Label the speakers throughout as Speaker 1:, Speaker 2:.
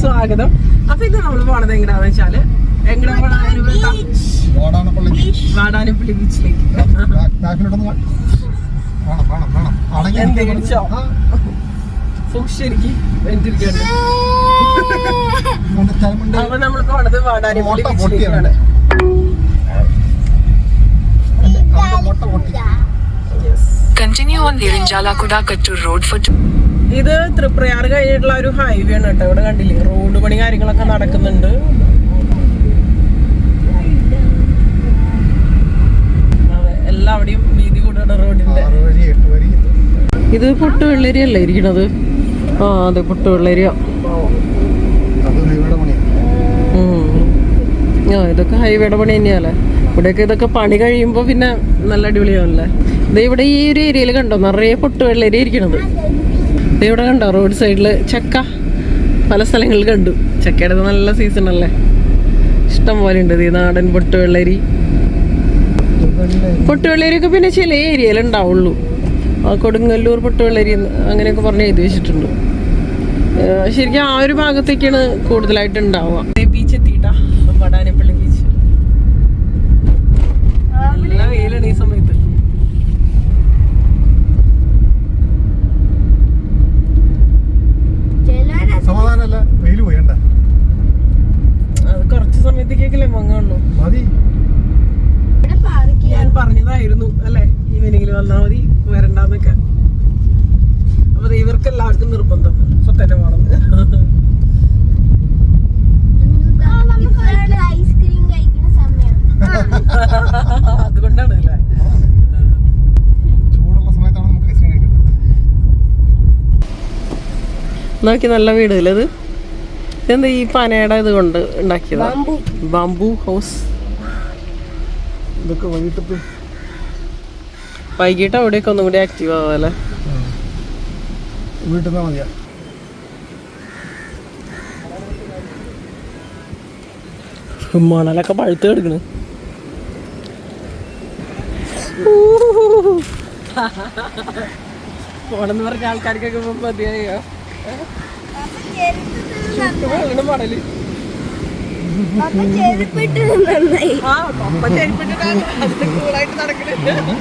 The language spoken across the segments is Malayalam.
Speaker 1: സ്വാഗതം. അപ്പൊ ഇന്ന് നമ്മൾ പോണത് എങ്ങനെയാണെന്ന് വെച്ചാൽ എങ്ങനെ
Speaker 2: വാടാനപ്പള്ളി
Speaker 1: ബീച്ചിലേക്ക് സൂക്ഷിച്ചിരിക്കും. അപ്പൊ നമ്മൾ പോണത് വാടാനപ്പള്ളി ബീച്ചിലേക്കാണ്
Speaker 2: മുട്ട പൊട്ടി.
Speaker 3: Continue on Irinjalakuda Kattur Road for.
Speaker 1: ഇത് തൃപ്രയാർ കഴിഞ്ഞിട്ടുള്ള ഒരു ഹൈവേ ആണ് കേട്ടോ. ഇവിടെ കണ്ടില്ലേ? റോഡ് പണി കാര്യങ്ങളൊക്കെ നടക്കുന്നുണ്ട്. എല്ലാവിടെയും വീതി കൂടാണ് റോഡിന്റെ. ഇത്. പുട്ടുവെള്ളരി അല്ലേ ഇരിക്കണത്? ആ അതെ പുട്ടുവെള്ളരിയ. ആ ഇതൊക്കെ ഹൈവേയുടെ പണി തന്നെയാല്ലേ ഇവിടെയൊക്കെ ഇതൊക്കെ പണി കഴിയുമ്പോൾ പിന്നെ നല്ല അടിപൊളിയാവല്ലേ? ഇവിടെ ഈ ഒരു ഏരിയയിൽ കണ്ടോ? നിറയെ പൊട്ടുവെള്ളരി ഇരിക്കണത്. ഇവിടെ കണ്ടോ? റോഡ് സൈഡിൽ ചക്ക പല സ്ഥലങ്ങളിൽ കണ്ടു. ചക്കയുടെ നല്ല സീസൺ അല്ലേ? ഇഷ്ടം പോലെ ഉണ്ട് ഈ നാടൻ പൊട്ടുവെള്ളരി. പൊട്ടുവെള്ളരിയൊക്കെ പിന്നെ ചില ഏരിയയിൽ ഉണ്ടാവുള്ളൂ. കൊടുങ്ങല്ലൂർ പൊട്ടുവെള്ളരി അങ്ങനെയൊക്കെ പറഞ്ഞ് എഴുതി വെച്ചിട്ടുണ്ട്. ശരിക്കും ആ ഒരു ഭാഗത്തേക്കാണ് കൂടുതലായിട്ട് ഉണ്ടാവുക ബീച്ച് എത്തിയിട്ടാ വടാനപ്പള്ളി ബീച്ച് നല്ല വെയിലാണ് ഈ സമയത്ത്
Speaker 2: സമാധാനമല്ല വെയിൽ പോയണ്ട
Speaker 1: അത് കുറച്ച് സമയത്തേക്കല്ലേ മങ്ങുള്ളൂ
Speaker 2: മതി
Speaker 1: ഞാൻ പറഞ്ഞതായിരുന്നു അല്ലെ ഈവനിങ്ങിൽ വന്നാൽ മതി വരണ്ടെന്നൊക്കെ. അപ്പൊ ഇവർക്ക് എല്ലാവർക്കും നിർബന്ധം. ഇപ്പൊ തന്നെ വേണം.
Speaker 4: ഐസ്ക്രീം കഴിക്കുന്ന സമയം.
Speaker 1: അതുകൊണ്ടാണ് അല്ലേ?
Speaker 2: ചൂടുള്ള സമയത്താണ് നമുക്ക് ഐസ്ക്രീം കഴിക്കുന്നത്
Speaker 1: നോക്കി നല്ല വീട് അല്ലേ ഇത്? എന്താ ഈ പനയുടെ ഇത് കൊണ്ട് ഉണ്ടാക്കിയതാ? ബാംബു ഹൗസ്
Speaker 2: ഇതൊക്കെ വൈകിട്ടത്ത്
Speaker 1: വൈകിട്ട് അവിടെയൊക്കെ ഒന്നും കൂടി ആക്റ്റീവ് ആവാല്ലേ?
Speaker 2: വീട്ടിൽ നിന്ന് മതിയാ.
Speaker 1: മണലൊക്കെ പഴുത്ത് കിടക്കണ്. പോണെന്ന് പറഞ്ഞ ആൾക്കാർക്കൊക്കെ ഇപ്പൊ മതിയായോ?
Speaker 4: മണൽ. ചെരുപ്പിട്ട് നന്നായി
Speaker 1: ആ പപ്പ ചെരുപ്പിട്ടിട്ടാണ് നടക്കണത്.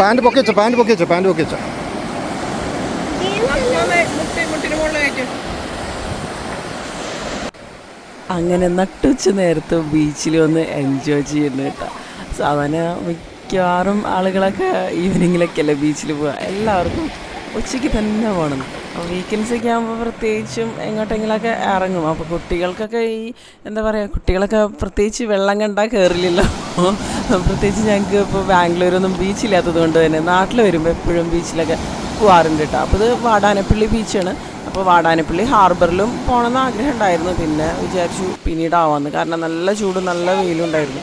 Speaker 2: പാന്റ് പൊക്കി വെച്ചോ പാന്റ് പൊക്കി വെച്ചോ പാന്റ് പൊക്കി വെച്ചോ.
Speaker 1: അങ്ങനെ നട്ടുച്ച നേരത്ത് ബീച്ചിൽ വന്ന് എൻജോയ് ചെയ്യുന്നു കേട്ടോ. സാധാരണ മിക്കവാറും ആളുകളൊക്കെ ഈവനിങ്ങിലൊക്കെ അല്ലേ ബീച്ചിൽ പോവുക. എല്ലാവർക്കും ഉച്ചയ്ക്ക് തന്നെ പോകണം. വീക്കെൻഡ്സ് ഒക്കെ ആകുമ്പോൾ പ്രത്യേകിച്ചും എങ്ങോട്ടെങ്കിലൊക്കെ ഇറങ്ങും. അപ്പോൾ കുട്ടികൾക്കൊക്കെ ഈ എന്താ പറയുക കുട്ടികളൊക്കെ പ്രത്യേകിച്ച് വെള്ളം കണ്ടാൽ കയറില്ലല്ലോ പ്രത്യേകിച്ച് ഞങ്ങൾക്ക് ഇപ്പോൾ ബാംഗ്ലൂരൊന്നും ബീച്ചില്ലാത്തത് കൊണ്ട് തന്നെ നാട്ടിൽ വരുമ്പോൾ എപ്പോഴും ബീച്ചിലൊക്കെ പോകാറുണ്ട് കേട്ടോ അപ്പോൾ ഇത് വാടാനപ്പള്ളി ബീച്ചാണ് അപ്പോൾ വാടാനപ്പള്ളി ഹാർബറിലും പോകണമെന്ന് ആഗ്രഹം ഉണ്ടായിരുന്നു. പിന്നെ വിചാരിച്ചു പിന്നീട് ആവാമെന്ന് കാരണം നല്ല ചൂടും നല്ല വെയിലും ഉണ്ടായിരുന്നു.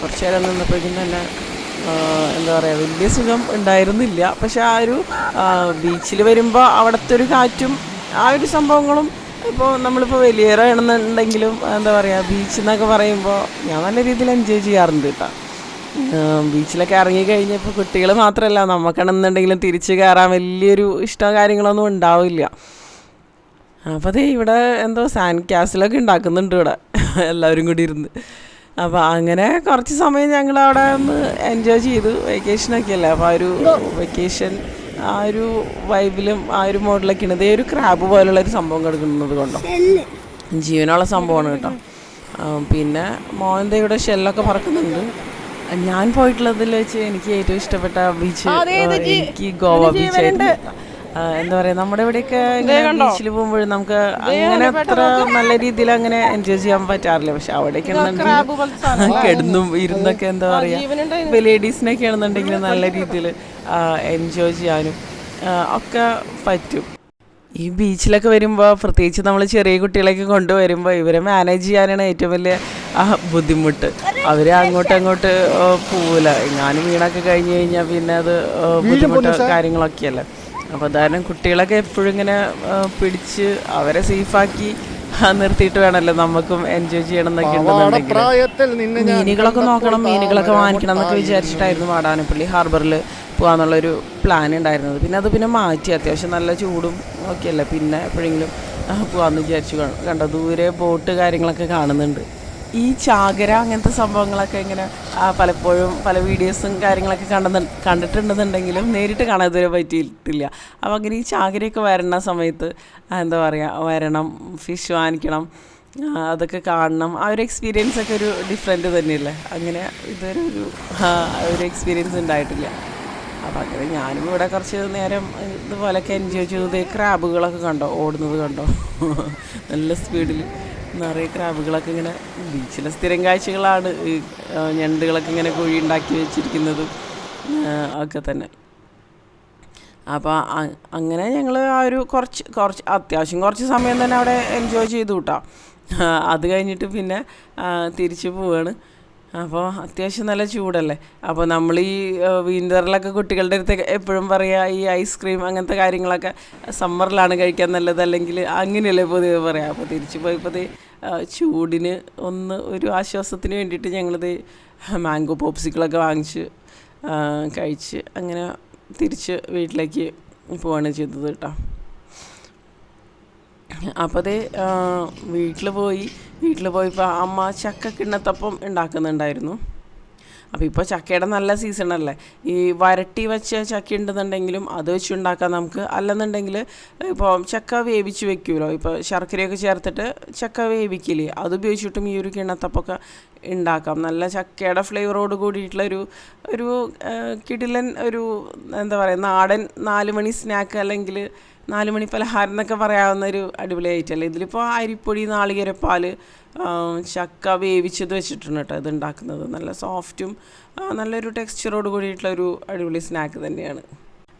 Speaker 1: കുറച്ചു നേരം നിന്നപ്പോഴേക്കും തന്നെ എന്താ പറയുക വലിയ സുഖം ഉണ്ടായിരുന്നില്ല. പക്ഷെ ആ ഒരു ബീച്ചിൽ വരുമ്പോൾ അവിടുത്തെ ഒരു കാറ്റും ആ ഒരു സംഭവങ്ങളും ഇപ്പോൾ നമ്മളിപ്പോൾ വലിയേറാണെന്നുണ്ടെങ്കിലും എന്താ പറയുക ബീച്ച് എന്നൊക്കെ പറയുമ്പോൾ ഞാൻ നല്ല രീതിയിൽ എൻജോയ് ചെയ്യാറുണ്ട് കേട്ടോ ബീച്ചിലൊക്കെ ഇറങ്ങി കഴിഞ്ഞപ്പോൾ കുട്ടികൾ മാത്രമല്ല നമുക്കാണെന്നുണ്ടെങ്കിലും തിരിച്ച് കയറാൻ വലിയൊരു ഇഷ്ടം കാര്യങ്ങളൊന്നും ഉണ്ടാവില്ല. അപ്പോൾ അതേ ഇവിടെ എന്തോ സാൻഡ് ക്യാസിലൊക്കെ ഉണ്ടാക്കുന്നുണ്ട് ഇവിടെ എല്ലാവരും കൂടി ഇരുന്ന്. അപ്പോൾ അങ്ങനെ കുറച്ച് സമയം ഞങ്ങൾ അവിടെ ഒന്ന് എൻജോയ് ചെയ്തു. വെക്കേഷനൊക്കെ അല്ലേ അപ്പോൾ ആ ഒരു വെക്കേഷൻ ആ ഒരു വൈബിലും ആ ഒരു മോഡലൊക്കെയാണ് ഇതേ ഒരു ക്രാബ് പോലുള്ള ഒരു സംഭവം കിടക്കുന്നത് കൊണ്ടോ? ജീവനുള്ള സംഭവമാണ് കേട്ടോ. പിന്നെ മോഹന്റെ ഇവിടെ ഷെല്ലൊക്കെ പറക്കുന്നുണ്ട്. ഞാൻ പോയിട്ടുള്ളതിൽ വെച്ച് എനിക്ക് ഏറ്റവും ഇഷ്ടപ്പെട്ട ബീച്ച് എനിക്ക് ഗോവ ബീച്ച് ആയിരുന്നു ആ, എന്താ പറയാ നമ്മുടെ ഇവിടെയൊക്കെ ബീച്ചിൽ പോകുമ്പോഴും നമുക്ക് അങ്ങനെ അത്ര നല്ല രീതിയിൽ അങ്ങനെ എൻജോയ് ചെയ്യാൻ പറ്റാറില്ല. പക്ഷെ അവിടേക്ക് കിടന്നും ഇരുന്നൊക്കെ എന്താ പറയാ ഇപ്പൊ ലേഡീസിനൊക്കെ ആണെന്നുണ്ടെങ്കിൽ നല്ല രീതിയിൽ എൻജോയ് ചെയ്യാനും ഒക്കെ പറ്റും. ഈ ബീച്ചിലൊക്കെ വരുമ്പോൾ പ്രത്യേകിച്ച് നമ്മൾ ചെറിയ കുട്ടികളൊക്കെ കൊണ്ടുവരുമ്പോൾ ഇവരെ മാനേജ് ചെയ്യാനാണ് ഏറ്റവും വലിയ ബുദ്ധിമുട്ട്. അവർ അങ്ങോട്ട് അങ്ങോട്ട് പോവില്ല ഞാനും വീണൊക്കെ കഴിഞ്ഞ് കഴിഞ്ഞാൽ പിന്നെ അത് ബുദ്ധിമുട്ട് കാര്യങ്ങളൊക്കെയല്ലേ. അപ്പോൾ എന്തായാലും കുട്ടികളൊക്കെ എപ്പോഴും ഇങ്ങനെ പിടിച്ച് അവരെ സേഫാക്കി നിർത്തിയിട്ട് വേണമല്ലോ നമുക്കും എൻജോയ് ചെയ്യണം എന്നൊക്കെ ഉണ്ടെന്നുണ്ടെങ്കിൽ മീനുകളൊക്കെ നോക്കണം മീനുകളൊക്കെ വാങ്ങിക്കണം എന്നൊക്കെ വിചാരിച്ചിട്ടായിരുന്നു വാടാനപ്പള്ളി ഹാർബറിൽ പോകാന്നുള്ളൊരു പ്ലാൻ ഉണ്ടായിരുന്നത് പിന്നെ അത് പിന്നെ മാറ്റി അത്യാവശ്യം നല്ല ചൂടും ഒക്കെയല്ലേ പിന്നെ എപ്പോഴെങ്കിലും പോകാമെന്ന് വിചാരിച്ചു കാണും കണ്ടോ ദൂരെ ബോട്ട് കാര്യങ്ങളൊക്കെ കാണുന്നുണ്ട്. ഈ ചാകര അങ്ങനത്തെ സംഭവങ്ങളൊക്കെ ഇങ്ങനെ പലപ്പോഴും പല വീഡിയോസും കാര്യങ്ങളൊക്കെ കണ്ടെന്ന് കണ്ടിട്ടുണ്ടെന്നുണ്ടെങ്കിലും നേരിട്ട് കാണാൻ ഇതുവരെ പറ്റിയിട്ടില്ല. അപ്പോൾ അങ്ങനെ ഈ ചാകരയൊക്കെ വരണ സമയത്ത് എന്താ പറയുക വരണം ഫിഷ് വാങ്ങിക്കണം അതൊക്കെ കാണണം. ആ ഒരു എക്സ്പീരിയൻസ് ഒക്കെ ഒരു ഡിഫറെന്റ് തന്നെയല്ലേ? അങ്ങനെ ഇതുവരെ ഒരു ഒരു എക്സ്പീരിയൻസ് ഉണ്ടായിട്ടില്ല. അപ്പം അങ്ങനെ ഞാനും ഇവിടെ കുറച്ച് നേരം ഇതുപോലൊക്കെ എൻജോയ് ചെയ്തത് ക്രാബുകളൊക്കെ കണ്ടോ? ഓടുന്നത് കണ്ടോ? നല്ല സ്പീഡിൽ നിറയെ ക്രാബുകളൊക്കെ ഇങ്ങനെ ബീച്ചിലെ സ്ഥിരം കാഴ്ചകളാണ്. ഞണ്ടുകളൊക്കെ ഇങ്ങനെ കുഴി ഉണ്ടാക്കി വെച്ചിരിക്കുന്നതും. ഒക്കെ തന്നെ. അപ്പോൾ അങ്ങനെ ഞങ്ങൾ ആ ഒരു കുറച്ച് കുറച്ച് അത്യാവശ്യം കുറച്ച് സമയം തന്നെ അവിടെ എൻജോയ് ചെയ്തു കേട്ടോ അത് കഴിഞ്ഞിട്ട് പിന്നെ തിരിച്ചു പോവാണ്. അപ്പോൾ അത്യാവശ്യം നല്ല ചൂടല്ലേ? അപ്പോൾ നമ്മൾ ഈ വിന്ററിലൊക്കെ കുട്ടികളുടെ അടുത്ത് എപ്പോഴും പറയുക ഈ ഐസ്ക്രീം അങ്ങനത്തെ കാര്യങ്ങളൊക്കെ സമ്മറിലാണ് കഴിക്കാൻ നല്ലത്. അല്ലെങ്കിൽ അങ്ങനെയല്ലേ പൊതുവെ പറയാം. അപ്പോൾ തിരിച്ചു പോയപ്പോൾ ചൂടിന് ഒന്ന് ഒരു ആശ്വാസത്തിന് വേണ്ടിയിട്ട് ഞങ്ങളിത് മാംഗോ പോപ്സിക്കിളൊക്കെ വാങ്ങിച്ച് കഴിച്ച് അങ്ങനെ തിരിച്ച് വീട്ടിലേക്ക് പോവാണ് ചെയ്തത് കേട്ടോ. അപ്പോൾ വീട്ടിൽ പോയി വീട്ടിൽ പോയപ്പോൾ അമ്മ ചക്ക കിണ്ണത്തപ്പം ഉണ്ടാക്കുന്നുണ്ടായിരുന്നു. അപ്പോൾ ഇപ്പോൾ ചക്കയുടെ നല്ല സീസണല്ലേ ഈ വരട്ടി വെച്ച ചക്ക ഉണ്ടെന്നുണ്ടെങ്കിലും അത് വെച്ച് ഉണ്ടാക്കാം നമുക്ക്. അല്ലെന്നുണ്ടെങ്കിൽ ഇപ്പോൾ ചക്ക വേവിച്ച് വെക്കുമല്ലോ ഇപ്പോൾ ശർക്കരയൊക്കെ ചേർത്തിട്ട് ചക്ക വേവിക്കില്ലേ? അത് ഉപയോഗിച്ചിട്ടും ഈ ഒരു കിണ്ണത്തപ്പൊക്കെ ഉണ്ടാക്കാം. നല്ല ചക്കയുടെ ഫ്ലേവറോട് കൂടിയിട്ടുള്ള ഒരു ഒരു കിടിലൻ ഒരു എന്താ പറയുക നാടൻ നാല് മണി സ്നാക്ക് അല്ലെങ്കിൽ നാല് മണി പലഹാരം എന്നൊക്കെ പറയാവുന്ന ഒരു അടിപൊളി ഐറ്റമല്ലേ ഇതിലിപ്പോൾ അരിപ്പൊടി നാളികേരപ്പാൽ ചക്ക വേവിച്ചത് വെച്ചിട്ടുണ്ട് കേട്ടോ ഇത് ഉണ്ടാക്കുന്നത്. നല്ല സോഫ്റ്റും നല്ലൊരു ടെക്സ്ചറോട് കൂടിയിട്ടുള്ളൊരു അടിപൊളി സ്നാക്ക് തന്നെയാണ്.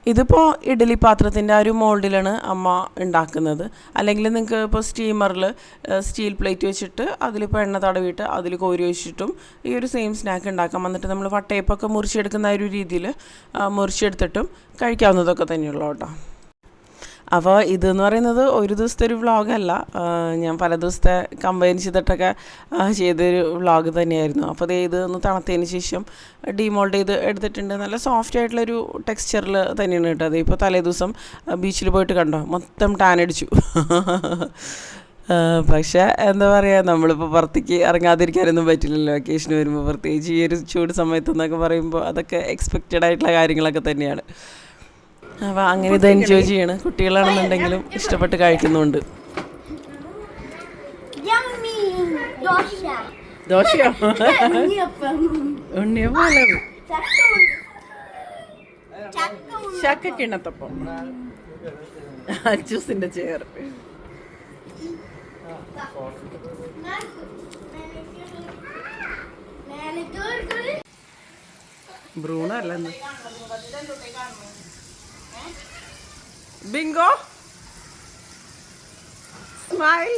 Speaker 1: ഇതിപ്പോൾ ഇഡ്ഡലി പാത്രത്തിന്റെ ആ ഒരു മോൾഡിലാണ് അമ്മ ഉണ്ടാക്കുന്നത്. അല്ലെങ്കിൽ നിങ്ങൾക്ക് ഇപ്പോൾ സ്റ്റീമറിൽ സ്റ്റീൽ പ്ലേറ്റ് വെച്ചിട്ട് അതിലിപ്പോൾ എണ്ണ തടവിയിട്ട് അതിൽ കോരി വെച്ചിട്ടും ഈ ഒരു സെയിം സ്നാക്ക് ഉണ്ടാക്കാം. എന്നിട്ട് നമ്മൾ വട്ടയപ്പൊക്കെ മുറിച്ചെടുക്കുന്ന ഒരു രീതിയിൽ മുറിച്ചെടുത്തിട്ടും കഴിക്കാവുന്നതൊക്കെ തന്നെയുള്ളൂ കേട്ടോ. അപ്പോൾ ഇതെന്ന് പറയുന്നത് ഒരു ദിവസത്തെ ഒരു വ്ളോഗല്ല ഞാൻ പല ദിവസത്തെ കമ്പൈൻ ചെയ്തിട്ടൊക്കെ ചെയ്തൊരു വ്ളോഗ് തന്നെയായിരുന്നു. അപ്പോൾ അത് ഇത് ഒന്ന് തണുത്തതിന് ശേഷം ഡിമോൾഡ് ചെയ്ത് എടുത്തിട്ടുണ്ട്. നല്ല സോഫ്റ്റ് ആയിട്ടുള്ളൊരു ടെക്സ്ചറിൽ തന്നെയാണ് കേട്ടോ അത്. ഇപ്പോൾ തലേ ദിവസം ബീച്ചിൽ പോയിട്ട് കണ്ടോ? മൊത്തം ടാൻ അടിച്ചു. പക്ഷേ എന്താ പറയുക നമ്മളിപ്പോൾ പുറത്തേക്ക് ഇറങ്ങാതിരിക്കാനൊന്നും പറ്റില്ലല്ലോ. വെക്കേഷൻ വരുമ്പോൾ പ്രത്യേകിച്ച് ഈ ഒരു ചൂട് സമയത്ത് എന്നൊക്കെ പറയുമ്പോൾ അതൊക്കെ എക്സ്പെക്റ്റഡ് ആയിട്ടുള്ള കാര്യങ്ങളൊക്കെ തന്നെയാണ്. അപ്പോൾ അങ്ങനെ ഇത് എൻജോയ് ചെയ്യണം. കുട്ടികളാണെന്നുണ്ടെങ്കിലും ഇഷ്ടപ്പെട്ട് കഴിക്കുന്നുണ്ട്. ദോശയോ.
Speaker 4: ഉണ്ണിയപ്പം. ചക്ക
Speaker 1: അച്ചൂസിന്റെ ചെയർ അല്ലെന്ന് ബിങ്കോ സ്മൈൽ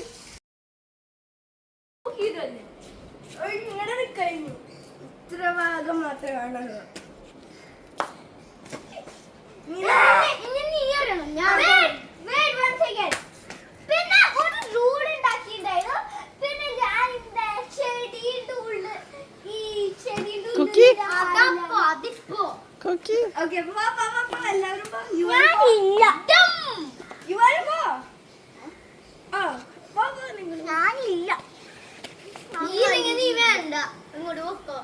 Speaker 4: കഴിഞ്ഞു ഇത്ര ഭാഗം മാത്രമേ കാണുള്ളൂ. അതിപ്പോ
Speaker 1: കുക്കി
Speaker 4: വാ വാ പോ പോ പോ എല്ലാവരും പോ ഞാനില്ല ഇവർ പോ ആ വാ പോ നിങ്ങൾ. ഞാനില്ല നീ വേണ്ട. ഇങ്ങോട്ട് പോക്കോ.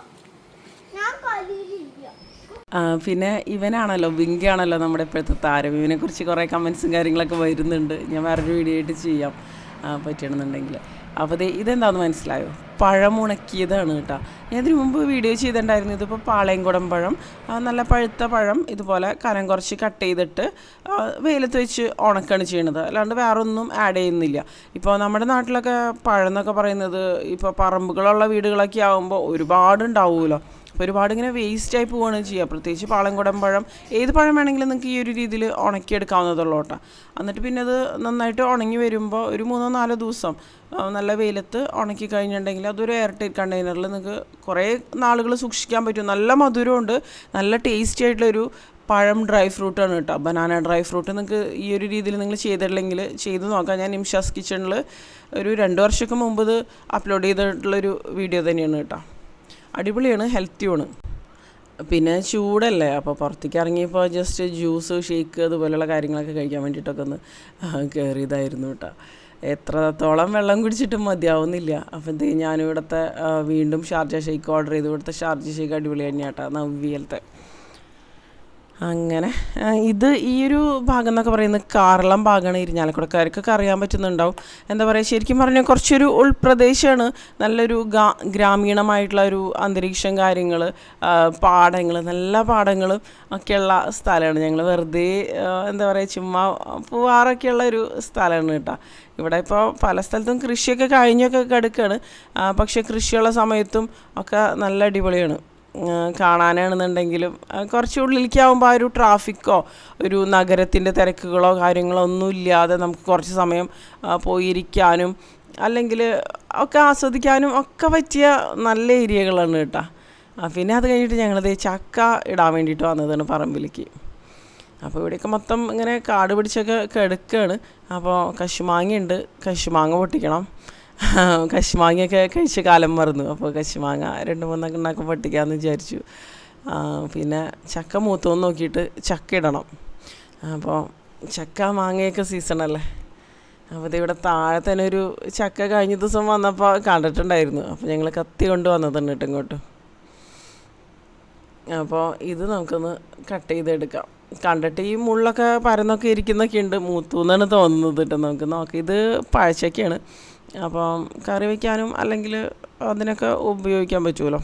Speaker 4: ഞാൻ കളിയിലില്ല
Speaker 1: പിന്നെ ഇവനാണല്ലോ വിങ്കിയാണല്ലോ നമ്മുടെ ഇപ്പോഴത്തെ താരം. ഇവനെ കുറിച്ച് കുറേ കമൻസും കാര്യങ്ങളൊക്കെ വരുന്നുണ്ട്. ഞാൻ വേറൊരു വീഡിയോ ആയിട്ട് ചെയ്യാം. പറ്റണമെന്നുണ്ടെങ്കിൽ അപ്പോൾ ദേ ഇതെന്താണെന്ന് മനസ്സിലായോ? പഴം ഉണക്കിയതാണ് കേട്ടോ. ഞാൻ ഇതിനു മുമ്പ് വീഡിയോ ചെയ്തിട്ടുണ്ടായിരുന്നു. ഇതിപ്പോൾ പാളയംകുടം പഴം നല്ല പഴുത്ത പഴം ഇതുപോലെ കനം കുറച്ച് കട്ട് ചെയ്തിട്ട് വെയിലത്ത് വെച്ച് ഉണക്കാണ് ചെയ്യണത്. അല്ലാണ്ട് വേറെ ഒന്നും ആഡ് ചെയ്യുന്നില്ല. ഇപ്പോൾ നമ്മുടെ നാട്ടിലൊക്കെ പഴം എന്നൊക്കെ പറയുന്നത് ഇപ്പോൾ പറമ്പുകളുള്ള വീടുകളൊക്കെ ആകുമ്പോൾ ഒരുപാട് ഉണ്ടാവുമല്ലോ അപ്പോൾ ഒരുപാട് ഇങ്ങനെ വേസ്റ്റ് ആയി പോവുകയാണ് ചെയ്യുക പ്രത്യേകിച്ച് പാളംകുടം പഴം ഏത് പഴം വേണമെങ്കിലും നിങ്ങൾക്ക് ഈ ഒരു രീതിയിൽ ഉണക്കിയെടുക്കാവുന്നതുള്ളൂ കേട്ടോ. എന്നിട്ട് പിന്നെ അത് നന്നായിട്ട് ഉണങ്ങി വരുമ്പോൾ ഒരു മൂന്നോ നാലോ ദിവസം നല്ല വെയിലത്ത് ഉണക്കി കഴിഞ്ഞിട്ടുണ്ടെങ്കിൽ അതൊരു എയർ ടൈറ്റ് കണ്ടെയ്നറിൽ നിങ്ങൾക്ക് കുറേ നാളുകൾ സൂക്ഷിക്കാൻ പറ്റും. നല്ല മധുരമുണ്ട് നല്ല ടേസ്റ്റി ആയിട്ടുള്ളൊരു പഴം ഡ്രൈ ഫ്രൂട്ടാണ് കേട്ടോ. ബനാന ഡ്രൈ ഫ്രൂട്ട് നിങ്ങൾക്ക് ഈ ഒരു രീതിയിൽ നിങ്ങൾ ചെയ്തിട്ടില്ലെങ്കിൽ ചെയ്ത് നോക്കാം. ഞാൻ നിംഷാസ് കിച്ചണിൽ ഒരു രണ്ട് വർഷമൊക്കെ മുമ്പ് അപ്ലോഡ് ചെയ്തിട്ടുള്ളൊരു വീഡിയോ തന്നെയാണ് കേട്ടോ. അടിപൊളിയാണ് ഹെൽത്തിയുമാണ് പിന്നെ ചൂടല്ലേ അപ്പോൾ പുറത്തേക്ക് ഇറങ്ങിയപ്പോൾ ജസ്റ്റ് ജ്യൂസ് ഷേക്ക് അതുപോലെയുള്ള കാര്യങ്ങളൊക്കെ കഴിക്കാൻ വേണ്ടിയിട്ടൊക്കെ ഒന്ന് കയറിയതായിരുന്നു കേട്ടോ. എത്രത്തോളം വെള്ളം കുടിച്ചിട്ടും മതിയാവുന്നില്ല. അപ്പം എന്ത് ഞാനിവിടുത്തെ വീണ്ടും ഷാർജ ഷേക്ക് ഓർഡർ ചെയ്തു ഇവിടുത്തെ ഷാർജ ഷേക്ക് അടിപൊളി തന്നെയാട്ടോ നവ്യലത്തെ അങ്ങനെ. ഇത് ഈ ഒരു ഭാഗം എന്നൊക്കെ പറയുന്നത് കാറളം ഭാഗമാണ് ഇരിഞ്ഞാലക്കുടക്കാർക്കൊക്കെ അറിയാൻ പറ്റുന്നുണ്ടാവും. എന്താ പറയുക ശരിക്കും പറഞ്ഞാൽ കുറച്ചൊരു ഉൾപ്രദേശമാണ് നല്ലൊരു ഗ്രാമീണമായിട്ടുള്ള ഒരു അന്തരീക്ഷം കാര്യങ്ങൾ പാടങ്ങൾ നല്ല പാടങ്ങളും ഒക്കെയുള്ള സ്ഥലമാണ്. ഞങ്ങൾ വെറുതെ എന്താ പറയുക ചുമ്മാ പോവാറൊക്കെയുള്ള ഒരു സ്ഥലമാണ് കേട്ടോ. ഇവിടെ ഇപ്പോൾ പല സ്ഥലത്തും കൃഷിയൊക്കെ കഴിഞ്ഞൊക്കെ കിടക്കുകയാണ് പക്ഷേ കൃഷിയുള്ള സമയത്തും ഒക്കെ നല്ല അടിപൊളിയാണ്. കാണാനാണെന്നുണ്ടെങ്കിലും കുറച്ച് ഉള്ളിലേക്കാവുമ്പോൾ ആ ഒരു ട്രാഫിക്കോ ഒരു നഗരത്തിന്റെ തിരക്കുകളോ കാര്യങ്ങളോ ഒന്നും ഇല്ലാതെ നമുക്ക് കുറച്ച് സമയം പോയിരിക്കാനും അല്ലെങ്കിൽ ഒക്കെ ആസ്വദിക്കാനും ഒക്കെ പറ്റിയ നല്ല ഏരിയകളാണ് കേട്ടോ. പിന്നെ അത് കഴിഞ്ഞിട്ട് ഞങ്ങളത് ചക്ക ഇടാൻ വേണ്ടിയിട്ട് വന്നതാണ് പറമ്പിലേക്ക്. അപ്പോൾ ഇവിടെയൊക്കെ മൊത്തം ഇങ്ങനെ കാട് പിടിച്ചൊക്കെ കിടക്കുകയാണ് അപ്പോൾ കശുമാങ്ങയുണ്ട്. കശുമാങ്ങ പൊട്ടിക്കണം. കശുമാങ്ങയൊക്കെ കഴിച്ച കാലം മറന്നു. അപ്പോൾ കശുമാങ്ങ രണ്ട് മൂന്നൊക്കെ ഉണ്ടാക്കി പൊട്ടിക്കാമെന്ന് വിചാരിച്ചു. പിന്നെ ചക്ക മൂത്തോന്ന് നോക്കിയിട്ട് ചക്ക ഇടണം. അപ്പോൾ ചക്ക മാങ്ങയൊക്കെ സീസണല്ലേ അപ്പോൾ ഇവിടെ താഴെ തന്നെ ഒരു ചക്ക കഴിഞ്ഞ ദിവസം വന്നപ്പോൾ കണ്ടിട്ടുണ്ടായിരുന്നു. അപ്പോൾ ഞങ്ങൾ കത്തി കൊണ്ട് വന്നതാണ് കേട്ടോ ഇങ്ങോട്ട്. അപ്പോൾ ഇത് നമുക്കൊന്ന് കട്ട് ചെയ്തെടുക്കാം. കണ്ടിട്ട് ഈ മുള്ളൊക്കെ പരന്നൊക്കെ ഇരിക്കുന്നൊക്കെ ഉണ്ട് മൂത്തു എന്നാണ് തോന്നുന്നത് കേട്ടോ നമുക്ക്. നോക്കാം ഇത് പഴച്ചക്കയാണ് അപ്പം കറി വയ്ക്കാനും അല്ലെങ്കിൽ അതിനൊക്കെ ഉപയോഗിക്കാൻ പറ്റുമല്ലോ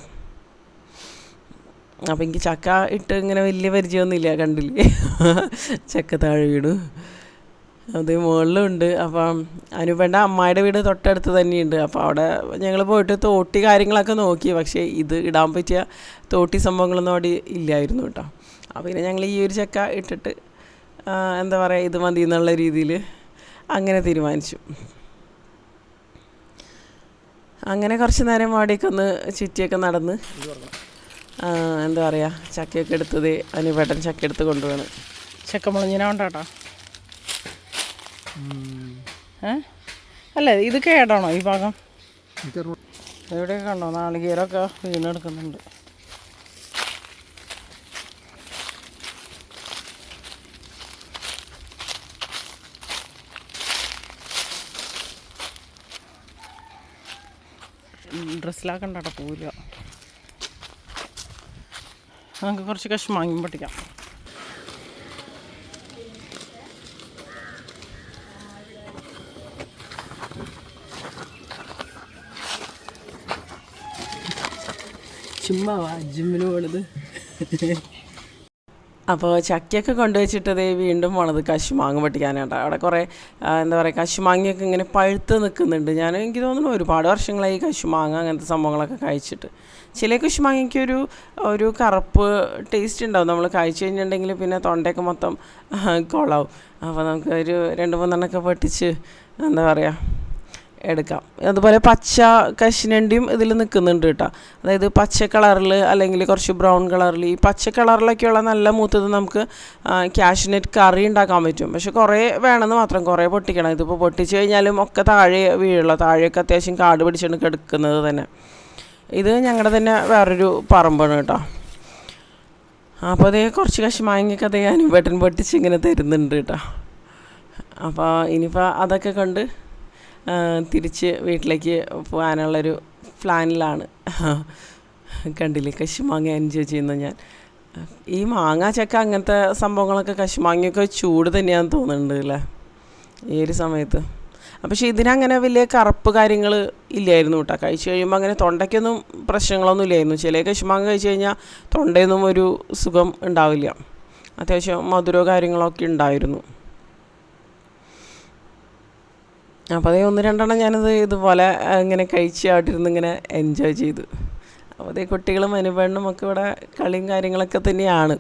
Speaker 1: അപ്പം എനിക്ക് ചക്ക ഇട്ട് ഇങ്ങനെ വലിയ പരിചയമൊന്നുമില്ല കണ്ടില്ലേ? ചക്ക താഴെ വീണു. അത് മുകളിലുണ്ട്. അപ്പം അനുപേണ്ട അമ്മായിയുടെ വീട് തൊട്ടടുത്ത് തന്നെയുണ്ട്. അപ്പോൾ അവിടെ ഞങ്ങൾ പോയിട്ട് തോട്ടി കാര്യങ്ങളൊക്കെ നോക്കി. പക്ഷേ ഇത് ഇടാൻ പറ്റിയ തോട്ടി സംഭവങ്ങളൊന്നും അവിടെ ഇല്ലായിരുന്നു കേട്ടോ. അപ്പോൾ പിന്നെ ഞങ്ങൾ ഈ ഒരു ചക്ക ഇട്ടിട്ട് എന്താ പറയുക ഇത് മതി എന്നുള്ള രീതിയിൽ അങ്ങനെ തീരുമാനിച്ചു. അങ്ങനെ കുറച്ച് നേരം അവിടേക്ക് ഒന്ന് ചുറ്റിയൊക്കെ നടന്ന് എന്താ പറയുക ചക്കയൊക്കെ എടുത്തത് അനുപേട്ടൻ ചക്ക എടുത്ത് കൊണ്ടുപോകണം ചക്ക മുളഞ്ഞിന കൊണ്ടാട്ടോ ഏ? അല്ല ഇത് കേടാണോ ഈ ഭാഗം? എവിടെയൊക്കെ കണ്ടോ? നാളികേരമൊക്കെ വീണെടുക്കുന്നുണ്ട് ഡ്രസ്സിലാക്കണ്ട അവിടെ പോവില്ല നമുക്ക് കുറച്ച് കഷ്മാങ്ങി പൊട്ടിക്കാം. ചുമ്മാ വാ ജിമ്മിന് പോണത്. അപ്പോൾ ചക്കയൊക്കെ കൊണ്ടുവച്ചിട്ടത് വീണ്ടും പോണത് കശുമാങ്ങ പൊട്ടിക്കാനാട്ടോ അവിടെ കുറേ എന്താ പറയുക കശുമാങ്ങയൊക്കെ ഇങ്ങനെ പഴുത്ത് നിൽക്കുന്നുണ്ട്. ഞാൻ എനിക്ക് തോന്നുന്നു ഒരുപാട് വർഷങ്ങളായി കശുമാങ്ങ അങ്ങനത്തെ സംഭവങ്ങളൊക്കെ കഴിച്ചിട്ട്. ചില കശുമാങ്ങയ്ക്ക് ഒരു ഒരു കറുപ്പ് ടേസ്റ്റ് ഉണ്ടാവും. നമ്മൾ കഴിച്ചു കഴിഞ്ഞിട്ടുണ്ടെങ്കിൽ പിന്നെ തൊണ്ടയൊക്കെ മൊത്തം കൊളാവും. അപ്പോൾ നമുക്ക് ഒരു രണ്ട് മൂന്നെണ്ണമൊക്കെ പൊട്ടിച്ച് എന്താ പറയുക എടുക്കാം. അതുപോലെ പച്ച കശിനണ്ടിയും ഇതിൽ നിൽക്കുന്നുണ്ട് കേട്ടോ. അതായത് പച്ച കളറിൽ അല്ലെങ്കിൽ കുറച്ച് ബ്രൗൺ കളറിൽ ഈ പച്ച കളറിലൊക്കെയുള്ള നല്ല മൂത്തത് നമുക്ക് ക്യാഷ്നെറ്റ് കറി ഉണ്ടാക്കാൻ പറ്റും. പക്ഷെ കുറേ വേണമെന്ന് മാത്രം കുറേ പൊട്ടിക്കണം. ഇതിപ്പോൾ പൊട്ടിച്ച് കഴിഞ്ഞാലും ഒക്കെ താഴെ വീഴുള്ള. താഴെയൊക്കെ അത്യാവശ്യം കാട് പിടിച്ചാണ് കിടക്കുന്നത് തന്നെ. ഇത് ഞങ്ങളുടെ തന്നെ വേറൊരു പറമ്പാണ് കേട്ടോ. അപ്പോൾ അതേ കുറച്ച് കശുമാങ്ങയൊക്കെ അതേ അനുപേട്ടൻ പൊട്ടിച്ച് ഇങ്ങനെ തരുന്നുണ്ട് കേട്ടോ. അപ്പോൾ ഇനിയിപ്പോൾ അതൊക്കെ കൊണ്ട് തിരിച്ച് വീട്ടിലേക്ക് പോകാനുള്ളൊരു പ്ലാനിലാണ്. കണ്ടില്ലേ കശുമാങ്ങ എൻജോയ് ചെയ്യുന്ന ഞാൻ. ഈ മാങ്ങ ചക്ക അങ്ങനത്തെ സംഭവങ്ങളൊക്കെ കശുമാങ്ങയൊക്കെ ചൂട് തന്നെയാണെന്ന് തോന്നുന്നുണ്ട് അല്ലേ? ഈ ഒരു സമയത്ത്. പക്ഷേ ഇതിനങ്ങനെ വലിയ കറുപ്പ് കാര്യങ്ങൾ ഇല്ലായിരുന്നു കേട്ടോ. കഴിച്ചു കഴിയുമ്പോൾ അങ്ങനെ തൊണ്ടയ്ക്കൊന്നും പ്രശ്നങ്ങളൊന്നും ഇല്ലായിരുന്നു. ചില കശുമാങ്ങ കഴിച്ച് കഴിഞ്ഞാൽ തൊണ്ടയൊന്നും ഒരു സുഖം ഉണ്ടാവില്ല. അത്യാവശ്യം മധുരോ കാര്യങ്ങളൊക്കെ ഉണ്ടായിരുന്നു. അപ്പോൾ അതേ ഒന്ന് രണ്ടെണ്ണം ഞാനത് ഇതുപോലെ ഇങ്ങനെ കഴിച്ച് അവിടെ ഇരുന്ന് ഇങ്ങനെ എൻജോയ് ചെയ്തു. അപ്പോൾ അതേ കുട്ടികളും അനുപേണ്ണും ഒക്കെ ഇവിടെ കളിയും കാര്യങ്ങളൊക്കെ തന്നെയാണ്.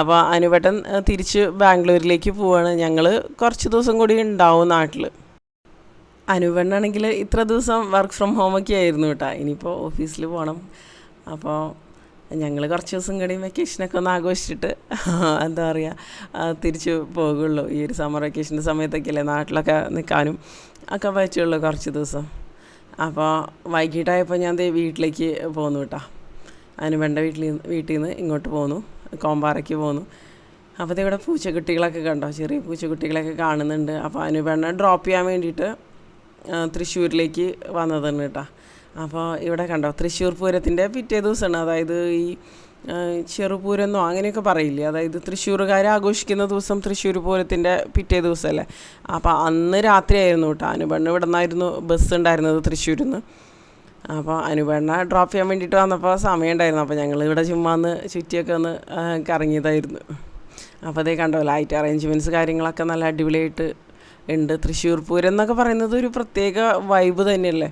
Speaker 1: അപ്പോൾ അനുപേട്ടൻ തിരിച്ച് ബാംഗ്ലൂരിലേക്ക് പോവാണ്. ഞങ്ങൾ കുറച്ച് ദിവസം കൂടി ഉണ്ടാവും നാട്ടിൽ അനുപേണ്ണാണെങ്കിൽ ഇത്ര ദിവസം വർക്ക് ഫ്രം ഹോമൊക്കെ ആയിരുന്നു കേട്ടോ. ഇനിയിപ്പോൾ ഓഫീസിൽ പോകണം അപ്പോൾ ഞങ്ങൾ കുറച്ച് ദിവസം കൂടി വെക്കേഷനൊക്കെ ഒന്ന് ആഘോഷിച്ചിട്ട് എന്താ പറയുക തിരിച്ചു പോകുള്ളൂ. ഈ ഒരു സമ്മർ വെക്കേഷന്റെ സമയത്തൊക്കെ അല്ലേ നാട്ടിലൊക്കെ നിൽക്കാനും ഒക്കെ പറ്റുള്ളൂ കുറച്ച് ദിവസം. അപ്പോൾ വൈകിട്ടായപ്പോൾ ഞാൻ വീട്ടിലേക്ക് പോന്നു കേട്ടോ. അനുപേണ്ട വീട്ടിൽ വീട്ടിൽ നിന്ന് ഇങ്ങോട്ട് പോന്നു കോമ്പാറയ്ക്ക് പോന്നു. അപ്പോൾ ഇവിടെ പൂച്ചക്കുട്ടികളൊക്കെ കണ്ടോ? ചെറിയ പൂച്ചക്കുട്ടികളൊക്കെ കാണുന്നുണ്ട്. അപ്പോൾ അനുപേണ്ണ ഡ്രോപ്പ് ചെയ്യാൻ വേണ്ടിയിട്ട് തൃശ്ശൂരിലേക്ക് വന്നതാണ് കേട്ടോ. അപ്പോൾ ഇവിടെ കണ്ടോ തൃശ്ശൂർ പൂരത്തിന്റെ പിറ്റേ ദിവസമാണ്. അതായത് ഈ ചെറുപൂരെന്നോ അങ്ങനെയൊക്കെ പറയില്ലേ? അതായത് തൃശ്ശൂർകാർ ആഘോഷിക്കുന്ന ദിവസം തൃശ്ശൂർ പൂരത്തിന്റെ പിറ്റേ ദിവസമല്ലേ? അപ്പോൾ അന്ന് രാത്രിയായിരുന്നു കേട്ടോ. അനുപണ്ണ ഇവിടെ നിന്നായിരുന്നു ബസ് ഉണ്ടായിരുന്നത് തൃശ്ശൂരിൽ നിന്ന് അപ്പോൾ അനുപണ്ണ ഡ്രോപ്പ് ചെയ്യാൻ വേണ്ടിയിട്ട് വന്നപ്പോൾ സമയം ഉണ്ടായിരുന്നു. അപ്പോൾ ഞങ്ങൾ ഇവിടെ ചുമ്മാ ഒന്ന് ചുറ്റിയൊക്കെ ഒന്ന് കറങ്ങിയതായിരുന്നു. അപ്പോൾ അതേ കണ്ടോ ലൈറ്റ് അറേഞ്ച്മെന്റ്സ് കാര്യങ്ങളൊക്കെ നല്ല അടിപൊളിയായിട്ട് ഉണ്ട്. തൃശ്ശൂർ പൂരം എന്നൊക്കെ പറയുന്നത് ഒരു പ്രത്യേക വൈബ് തന്നെയല്ലേ?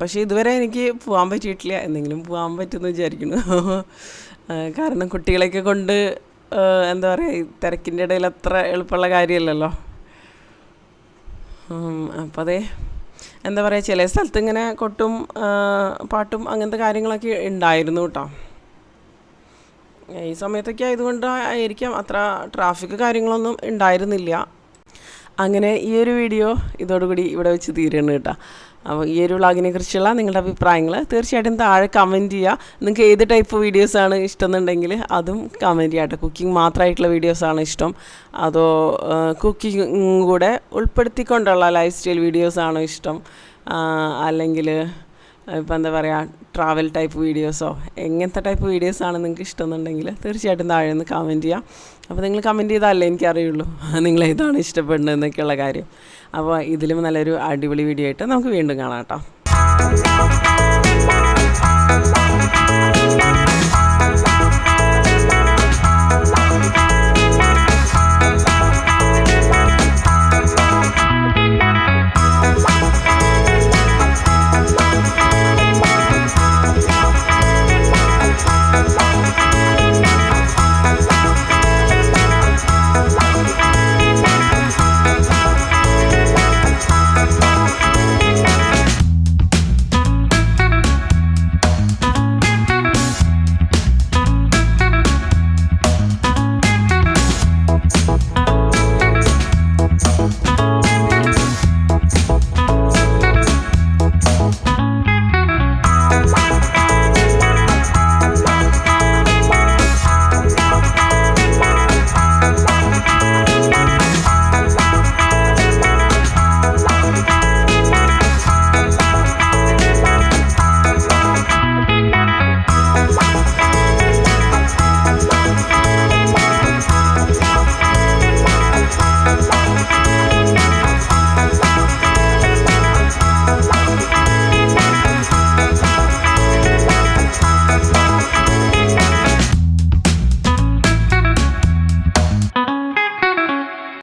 Speaker 1: പക്ഷേ ഇതുവരെ എനിക്ക് പോകാൻ പറ്റിയിട്ടില്ല. എന്തെങ്കിലും പോകാൻ പറ്റുമെന്ന് വിചാരിക്കുന്നു. കാരണം കുട്ടികളെയൊക്കെ കൊണ്ട് എന്താ പറയുക തിരക്കിന്റെ ഇടയിൽ അത്ര എളുപ്പമുള്ള കാര്യമല്ലല്ലോ. അപ്പോൾ അതെ. എന്താ പറയുക ചില സ്ഥലത്ത് ഇങ്ങനെ കൊട്ടും പാട്ടും അങ്ങനത്തെ കാര്യങ്ങളൊക്കെ ഉണ്ടായിരുന്നു കേട്ടോ. ഈ സമയത്തൊക്കെ ആയതുകൊണ്ട് ആയിരിക്കാം. അത്ര ട്രാഫിക് കാര്യങ്ങളൊന്നും ഉണ്ടായിരുന്നില്ല. അങ്ങനെ ഈ ഒരു വീഡിയോ ഇതോടുകൂടി ഇവിടെ വെച്ച് തീരുന്നു കേട്ടോ. അപ്പോൾ ഈ ഒരു വ്ളോഗിനെ കുറിച്ചുള്ള നിങ്ങളുടെ അഭിപ്രായങ്ങൾ തീർച്ചയായിട്ടും താഴെ കമന്റ് ചെയ്യുക നിങ്ങൾക്ക് ഏത് ടൈപ്പ് വീഡിയോസാണ് ഇഷ്ടം എന്നുണ്ടെങ്കിൽ അതും കമന്റ് ചെയ്യാം കേട്ടോ. കുക്കിംഗ് മാത്രമായിട്ടുള്ള വീഡിയോസാണ് ഇഷ്ടം. അതോ കുക്കിംഗ് കൂടെ ഉൾപ്പെടുത്തിക്കൊണ്ടുള്ള ലൈഫ് സ്റ്റൈൽ വീഡിയോസാണോ ഇഷ്ടം? അല്ലെങ്കിൽ ഇപ്പം എന്താ പറയുക ട്രാവൽ ടൈപ്പ് വീഡിയോസോ എങ്ങനത്തെ ടൈപ്പ് വീഡിയോസാണ് നിങ്ങൾക്ക് ഇഷ്ടമെന്നുണ്ടെങ്കിൽ തീർച്ചയായിട്ടും താഴെ നിന്ന് കമന്റ് ചെയ്യാം. അപ്പോൾ നിങ്ങൾ കമന്റ് ചെയ്താലേ എനിക്കറിയുള്ളൂ നിങ്ങൾ ഏതാണ് ഇഷ്ടപ്പെടുന്നതെന്നൊക്കെയുള്ള കാര്യം. അപ്പോൾ ഇതിലും നല്ലൊരു അടിപൊളി വീഡിയോ ആയിട്ട് നമുക്ക് വീണ്ടും കാണാം കേട്ടോ.